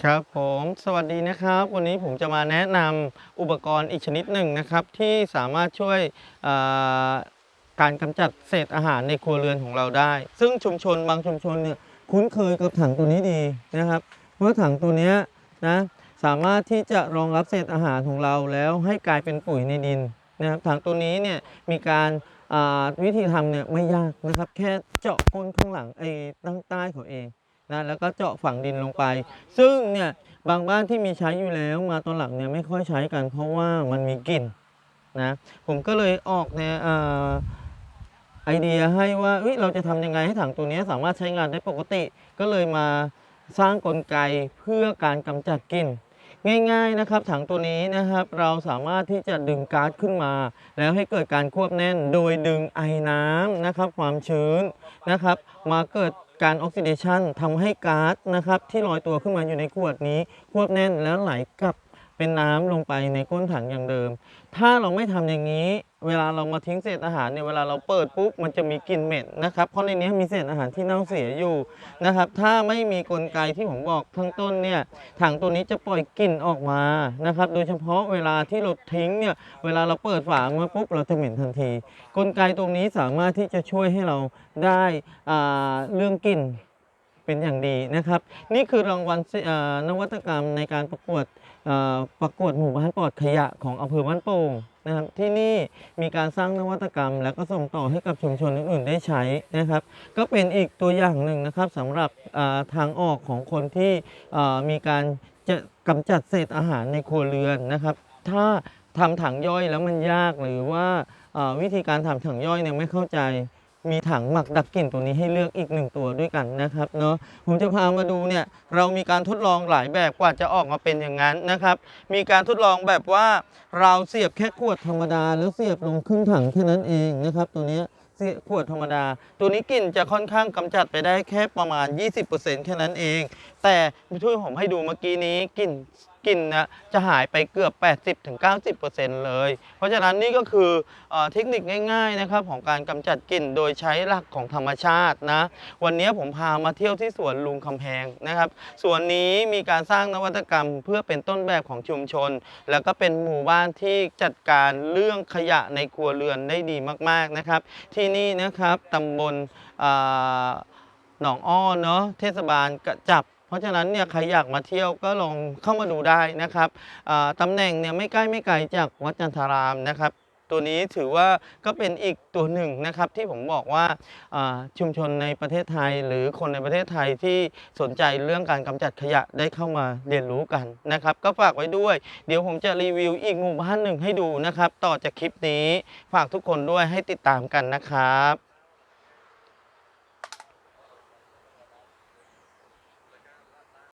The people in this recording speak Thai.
ครับผมสวัสดีนะครับ วันนี้ผมจะมาแนะนำอุปกรณ์อีกชนิดหนึ่งนะครับ ที่สามารถช่วยการกำจัดเศษอาหารในครัวเรือนของเราได้ ซึ่งชุมชนบางชุมชนเนี่ยคุ้นเคยกับถังตัวนี้ดีนะครับ เพราะถังตัวนี้นะสามารถที่จะรองรับเศษอาหารของเราแล้วให้กลายเป็นปุ๋ยในดินนะครับถังตัวนี้เนี่ยมีการวิธีทำเนี่ยไม่ยากนะครับ แค่เจาะก้นข้างหลังไอ้ตั้งใต้เขาเอง นะแล้วก็เจาะฝังดินลงไป ซึ่งเนี่ยบางบ้านที่มีใช้อยู่แล้วมาตอนหลังเนี่ยไม่ค่อยใช้กัน เพราะว่ามันมีกลิ่นนะผมก็เลยออกเนี่ยไอเดียให้ว่าเอ้ยเราจะทำยังไงให้ถังตัวนี้สามารถใช้งานได้ปกติ ก็เลยมาสร้างกลไกเพื่อการกำจัดกลิ่นง่ายๆนะครับถังตัวนี้นะครับเราสามารถที่จะดึงก๊าซขึ้นมา แล้วให้เกิดการควบแน่น โดยดึงไอน้ำนะครับความชื้นนะครับ มาเกิด การออกซิเดชันทำให้ก๊าซนะครับที่ลอยตัวขึ้นมาอยู่ในขวดนี้ควบแน่นแล้วไหลกลับ เป็นน้ำลงไปในก้นถังอย่างเดิม ถ้าเราไม่ทำอย่างนี้ เวลาเรามาทิ้งเศษอาหารเนี่ยเวลาเราเปิดปุ๊บมันจะมีกลิ่นเหม็นนะครับ เพราะในนี้มีเศษอาหารที่เน่าเสียอยู่นะครับ ถ้าไม่มีกลไกที่ผมบอกข้างต้นเนี่ยถังตัวนี้จะปล่อยกลิ่นออกมานะครับ โดยเฉพาะเวลาที่เราทิ้งเนี่ยเวลาเราเปิดฝามาปุ๊บเราจะเหม็นทันที กลไกตรงนี้สามารถที่จะช่วยให้เราได้เรื่องกลิ่น เป็นอย่างดีนะครับ นี่คือรางวัลนวัตกรรมในการประกวดประกวดหมู่บ้านปลอดขยะของอำเภอบ้านโป่งนะครับที่นี่มีการสร้างนวัตกรรม แล้วก็ส่งต่อให้กับชุมชนอื่นๆได้ใช้นะครับ ก็เป็นอีกตัวอย่างหนึ่งนะครับสำหรับทางออกของคนที่มีการจะกำจัดเศษอาหารในครัวเรือนนะครับ ถ้าทำถังย่อยแล้วมันยากหรือว่าอ่าวิธีการทำถังย่อยเนี่ยไม่เข้าใจ มีถังหมักดักกลิ่นตัวนี้ให้เลือกอีกหนึ่งตัวด้วยกันนะครับเนาะผมจะพามาดูเนี่ยเรามีการทดลองหลายแบบกว่าจะออกมาเป็นอย่างนั้นนะครับ มีการทดลองแบบว่าเราเสียบแค่ขวดธรรมดา แล้วเสียบลงครึ่งถังแค่นั้นเองนะครับ ตัวนี้เสียบขวดธรรมดา ตัวนี้กลิ่นจะค่อนข้างกำจัดไปได้แค่ประมาณ 20%แค่นั้นเอง แต่ที่ผมให้ดูเมื่อกี้นี้กลิ่น กลิ่นนะจะหายไปเกือบ 80-90%เลย เพราะฉะนั้นนี่ก็คือเอเทคนิคง่ายๆนะครับของการกำจัดกลิ่นโดยใช้หลักของธรรมชาตินะ วันนี้ผมพามาเที่ยวที่สวนลุงคำแพงนะครับสวนนี้มีการสร้างนวัตกรรม เพื่อเป็นต้นแบบของชุมชน แล้วก็เป็นหมู่บ้านที่จัดการเรื่องขยะในครัวเรือนได้ดีมากๆนะครับ ที่นี่นะครับตำบลหนองอ้อเนาะเทศบาลกระจับ ราะฉะนั้นเนี่ยใครอยากมาเที่ยวก็ลองเข้ามาดูได้นะครับตำแหน่งเนี่ยไม่ใกล้ไม่ไกลจากวัดจันทารามนะครับตัวนี้ถือว่าก็เป็นอีกตัวหนึ่งนะครับที่ผมบอกว่าอ่าชุมชนในประเทศไทย หรือคนในประเทศไทยที่สนใจเรื่องการกำจัดขยะได้เข้ามาเรียนรู้กันนะครับ ก็ฝากไว้ด้วย เดี๋ยวผมจะรีวิวอีกหมู่บ้านหนึ่งให้ดูนะครับ ต่อจากคลิปนี้ฝากทุกคนด้วยให้ติดตามกันนะครับ